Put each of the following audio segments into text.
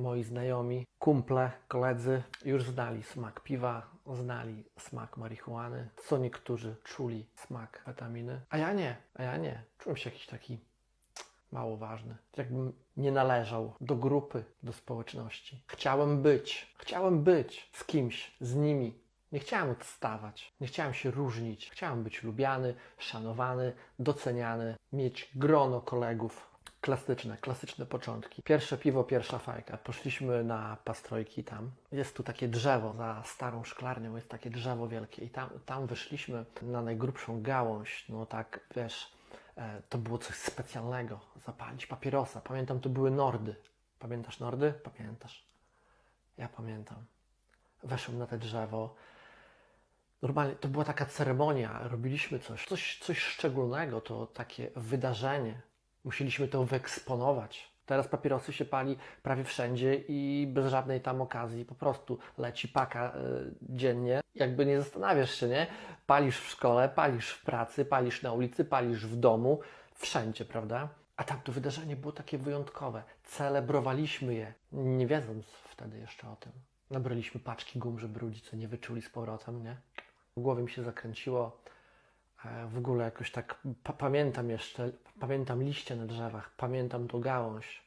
moi znajomi, kumple, koledzy już znali smak piwa, znali smak marihuany, co niektórzy czuli smak etaminy, a ja nie, a ja nie. Czułem się jakiś taki mało ważny. Jakbym nie należał do grupy, do społeczności. Chciałem być, chciałem być z kimś, z nimi. Nie chciałem odstawać, nie chciałem się różnić. Chciałem być lubiany, szanowany, doceniany, mieć grono kolegów. Klasyczne, klasyczne początki. Pierwsze piwo, pierwsza fajka. Poszliśmy na pastrojki tam. Jest tu takie drzewo za starą szklarnią, jest takie drzewo wielkie i tam, tam wyszliśmy na najgrubszą gałąź. No tak, wiesz, e, to było coś specjalnego. Zapalić papierosa. Pamiętam, to były nordy. Pamiętasz nordy? Pamiętasz. Ja pamiętam. Weszłem na te drzewo. Normalnie to była taka ceremonia, robiliśmy coś, coś, coś szczególnego, to takie wydarzenie. Musieliśmy to wyeksponować. Teraz papierosy się pali prawie wszędzie i bez żadnej tam okazji po prostu leci paka y, dziennie. Jakby nie zastanawiasz się, nie? Palisz w szkole, palisz w pracy, palisz na ulicy, palisz w domu, wszędzie, prawda? A tam to wydarzenie było takie wyjątkowe. Celebrowaliśmy je, nie wiedząc wtedy jeszcze o tym. Nabraliśmy paczki gum, żeby rodzice nie wyczuli z powrotem, nie? W głowie mi się zakręciło. E, W ogóle jakoś tak pa- pamiętam jeszcze, pamiętam liście na drzewach, pamiętam tą gałąź.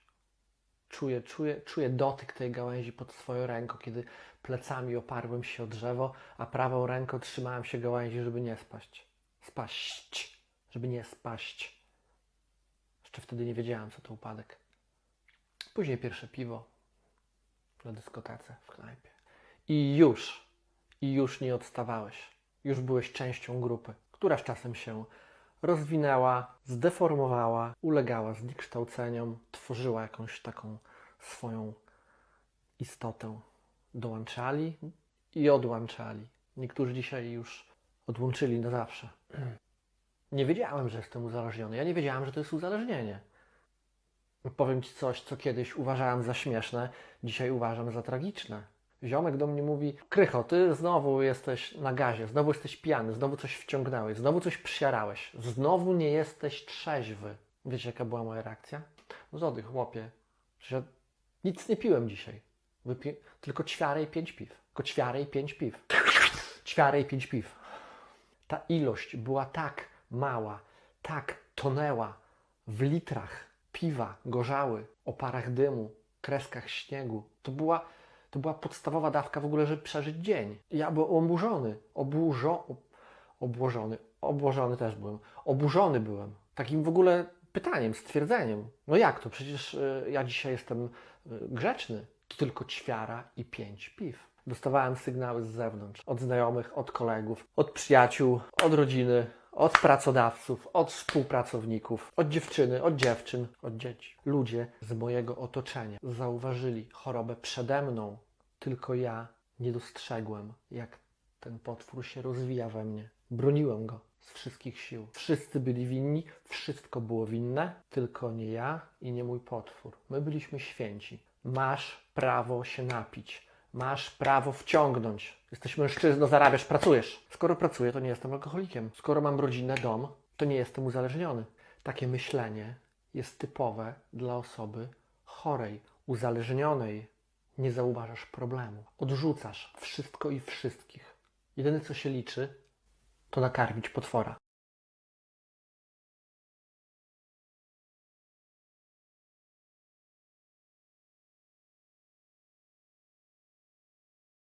Czuję, czuję, czuję dotyk tej gałęzi pod swoją ręką, kiedy plecami oparłem się o drzewo, a prawą ręką trzymałem się gałęzi, żeby nie spaść. Spaść, żeby nie spaść. Jeszcze wtedy nie wiedziałem, co to upadek. Później pierwsze piwo na dyskotece, w knajpie. I już, i już nie odstawałeś. Już byłeś częścią grupy, która z czasem się rozwinęła, zdeformowała, ulegała zniekształceniom, tworzyła jakąś taką swoją istotę. Dołączali i odłączali. Niektórzy dzisiaj już odłączyli na zawsze. Nie wiedziałem, że jestem uzależniony. Ja nie wiedziałem, że to jest uzależnienie. Powiem Ci coś, co kiedyś uważałem za śmieszne, dzisiaj uważam za tragiczne. Ziomek do mnie mówi, Krycho, ty znowu jesteś na gazie, znowu jesteś pijany, znowu coś wciągnąłeś, znowu coś przyjarałeś, znowu nie jesteś trzeźwy. Wiecie, jaka była moja reakcja? No zody, chłopie, ja nic nie piłem dzisiaj. Wypi... Tylko ćwiarę i pięć piw. Tylko ćwiarę i pięć piw. Ćwiarę i pięć piw. Ta ilość była tak mała, tak tonęła w litrach piwa, gorzały, oparach dymu, kreskach śniegu. To była, to była podstawowa dawka w ogóle, żeby przeżyć dzień. Ja byłem oburzony, oburzo, ob- obłożony, obłożony też byłem, oburzony byłem. Takim w ogóle pytaniem, stwierdzeniem. No jak to? Przecież y, ja dzisiaj jestem y, grzeczny. Tylko ćwiara i pięć piw. Dostawałem sygnały z zewnątrz, od znajomych, od kolegów, od przyjaciół, od rodziny, od pracodawców, od współpracowników, od dziewczyny, od dziewczyn, od dzieci. Ludzie z mojego otoczenia zauważyli chorobę przede mną, tylko ja nie dostrzegłem, jak ten potwór się rozwija we mnie. Broniłem go z wszystkich sił. Wszyscy byli winni, wszystko było winne, tylko nie ja i nie mój potwór. My byliśmy święci. Masz prawo się napić. Masz prawo wciągnąć. Jesteś mężczyzną, zarabiasz, pracujesz. Skoro pracuję, to nie jestem alkoholikiem. Skoro mam rodzinę, dom, to nie jestem uzależniony. Takie myślenie jest typowe dla osoby chorej, uzależnionej. Nie zauważasz problemu. Odrzucasz wszystko i wszystkich. Jedyne, co się liczy, to nakarmić potwora.